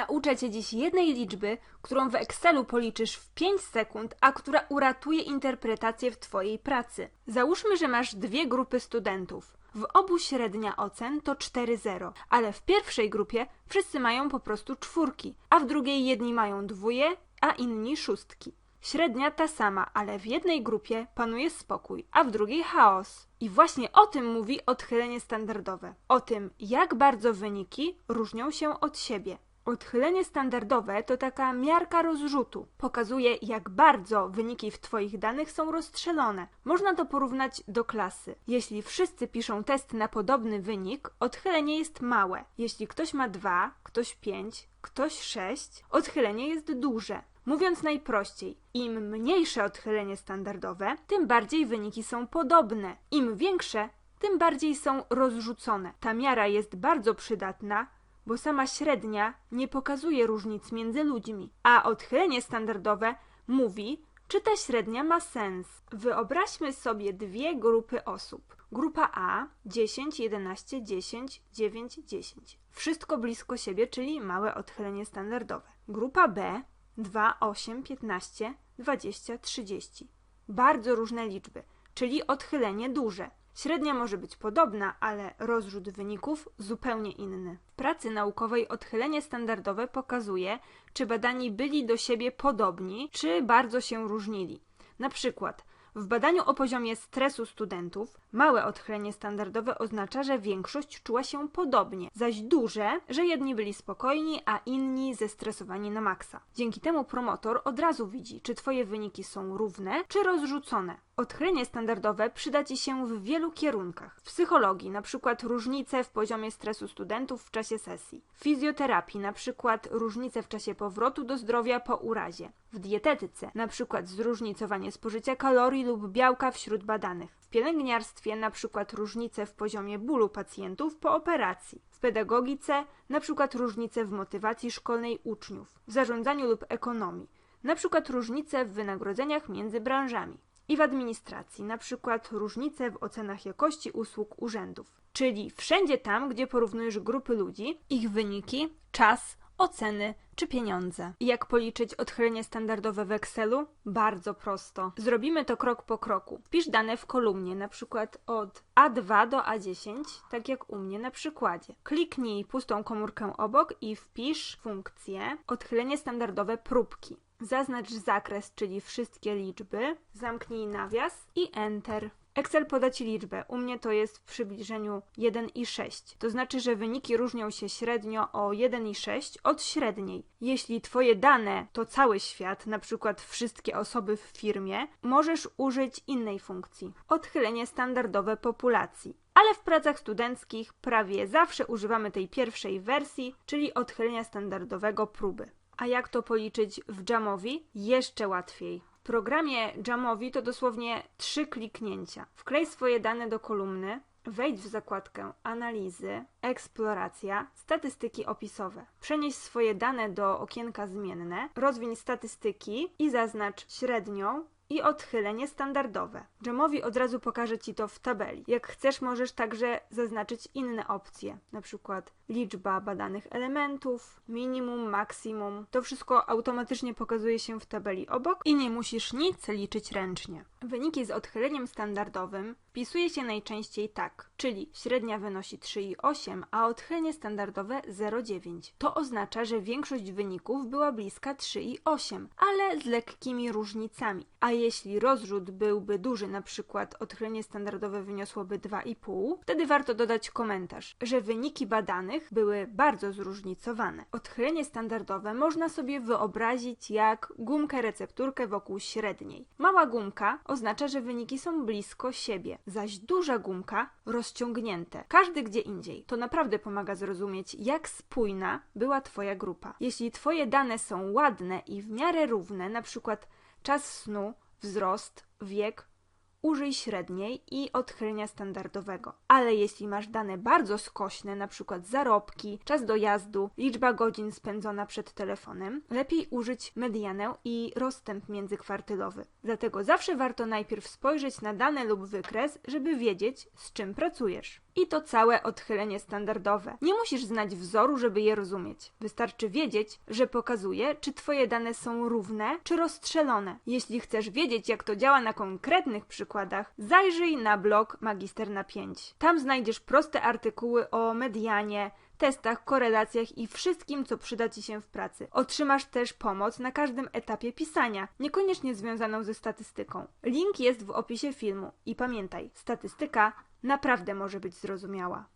Nauczę Cię dziś jednej liczby, którą w Excelu policzysz w 5 sekund, a która uratuje interpretację w Twojej pracy. Załóżmy, że masz dwie grupy studentów. W obu średnia ocen to 4-0, ale w pierwszej grupie wszyscy mają po prostu czwórki, a w drugiej jedni mają dwóje, a inni szóstki. Średnia ta sama, ale w jednej grupie panuje spokój, a w drugiej chaos. I właśnie o tym mówi odchylenie standardowe. O tym, jak bardzo wyniki różnią się od siebie. Odchylenie standardowe to taka miarka rozrzutu. Pokazuje, jak bardzo wyniki w Twoich danych są rozstrzelone. Można to porównać do klasy. Jeśli wszyscy piszą test na podobny wynik, odchylenie jest małe. Jeśli ktoś ma 2, ktoś 5, ktoś 6, odchylenie jest duże. Mówiąc najprościej, im mniejsze odchylenie standardowe, tym bardziej wyniki są podobne. Im większe, tym bardziej są rozrzucone. Ta miara jest bardzo przydatna, bo sama średnia nie pokazuje różnic między ludźmi, a odchylenie standardowe mówi, czy ta średnia ma sens. Wyobraźmy sobie dwie grupy osób. Grupa A 10, 11, 10, 9, 10. Wszystko blisko siebie, czyli małe odchylenie standardowe. Grupa B 2, 8, 15, 20, 30. Bardzo różne liczby, czyli odchylenie duże. Średnia może być podobna, ale rozrzut wyników zupełnie inny. W pracy naukowej odchylenie standardowe pokazuje, czy badani byli do siebie podobni, czy bardzo się różnili. Na przykład w badaniu o poziomie stresu studentów małe odchylenie standardowe oznacza, że większość czuła się podobnie, zaś duże, że jedni byli spokojni, a inni zestresowani na maksa. Dzięki temu promotor od razu widzi, czy twoje wyniki są równe, czy rozrzucone. Odchylenie standardowe przyda Ci się w wielu kierunkach. W psychologii, na przykład różnice w poziomie stresu studentów w czasie sesji. W fizjoterapii, na przykład różnice w czasie powrotu do zdrowia po urazie. W dietetyce, na przykład zróżnicowanie spożycia kalorii lub białka wśród badanych. W pielęgniarstwie, na przykład różnice w poziomie bólu pacjentów po operacji. W pedagogice, przykład różnice w motywacji szkolnej uczniów. W zarządzaniu lub ekonomii, na przykład różnice w wynagrodzeniach między branżami i w administracji, na przykład różnice w ocenach jakości usług urzędów. Czyli wszędzie tam, gdzie porównujesz grupy ludzi, ich wyniki, czas, oceny czy pieniądze. Jak policzyć odchylenie standardowe w Excelu? Bardzo prosto. Zrobimy to krok po kroku. Wpisz dane w kolumnie, na przykład od A2 do A10, tak jak u mnie na przykładzie. Kliknij pustą komórkę obok i wpisz funkcję odchylenie standardowe próbki. Zaznacz zakres, czyli wszystkie liczby, zamknij nawias i Enter. Excel poda Ci liczbę. U mnie to jest w przybliżeniu 1,6. To znaczy, że wyniki różnią się średnio o 1,6 od średniej. Jeśli Twoje dane to cały świat, na przykład wszystkie osoby w firmie, możesz użyć innej funkcji. Odchylenie standardowe populacji. Ale w pracach studenckich prawie zawsze używamy tej pierwszej wersji, czyli odchylenia standardowego próby. A jak to policzyć w Jamowi? Jeszcze łatwiej. W programie Jamowi to dosłownie trzy kliknięcia. Wklej swoje dane do kolumny, wejdź w zakładkę Analizy, Eksploracja, Statystyki opisowe. Przenieś swoje dane do okienka Zmienne, rozwiń statystyki i zaznacz średnią i odchylenie standardowe. Jamowi od razu pokaże Ci to w tabeli. Jak chcesz, możesz także zaznaczyć inne opcje, na przykład liczba badanych elementów, minimum, maksimum. To wszystko automatycznie pokazuje się w tabeli obok i nie musisz nic liczyć ręcznie. Wyniki z odchyleniem standardowym wpisuje się najczęściej tak, czyli średnia wynosi 3,8, a odchylenie standardowe 0,9. To oznacza, że większość wyników była bliska 3,8, ale z lekkimi różnicami. A jeśli rozrzut byłby duży, na przykład odchylenie standardowe wyniosłoby 2,5, wtedy warto dodać komentarz, że wyniki badanych były bardzo zróżnicowane. Odchylenie standardowe można sobie wyobrazić jak gumkę recepturkę wokół średniej. Mała gumka oznacza, że wyniki są blisko siebie, zaś duża gumka rozciągnięte, każdy gdzie indziej. To naprawdę pomaga zrozumieć, jak spójna była Twoja grupa. Jeśli Twoje dane są ładne i w miarę równe, na przykład czas snu, wzrost, wiek, użyj średniej i odchylenia standardowego. Ale jeśli masz dane bardzo skośne, np. zarobki, czas dojazdu, liczba godzin spędzona przed telefonem, lepiej użyć medianę i rozstęp międzykwartylowy. Dlatego zawsze warto najpierw spojrzeć na dane lub wykres, żeby wiedzieć, z czym pracujesz. I to całe odchylenie standardowe. Nie musisz znać wzoru, żeby je rozumieć. Wystarczy wiedzieć, że pokazuje, czy twoje dane są równe, czy rozstrzelone. Jeśli chcesz wiedzieć, jak to działa na konkretnych przykładach, zajrzyj na blog Magister na 5. Tam znajdziesz proste artykuły o medianie, testach, korelacjach i wszystkim, co przyda Ci się w pracy. Otrzymasz też pomoc na każdym etapie pisania, niekoniecznie związaną ze statystyką. Link jest w opisie filmu i pamiętaj, statystyka naprawdę może być zrozumiała.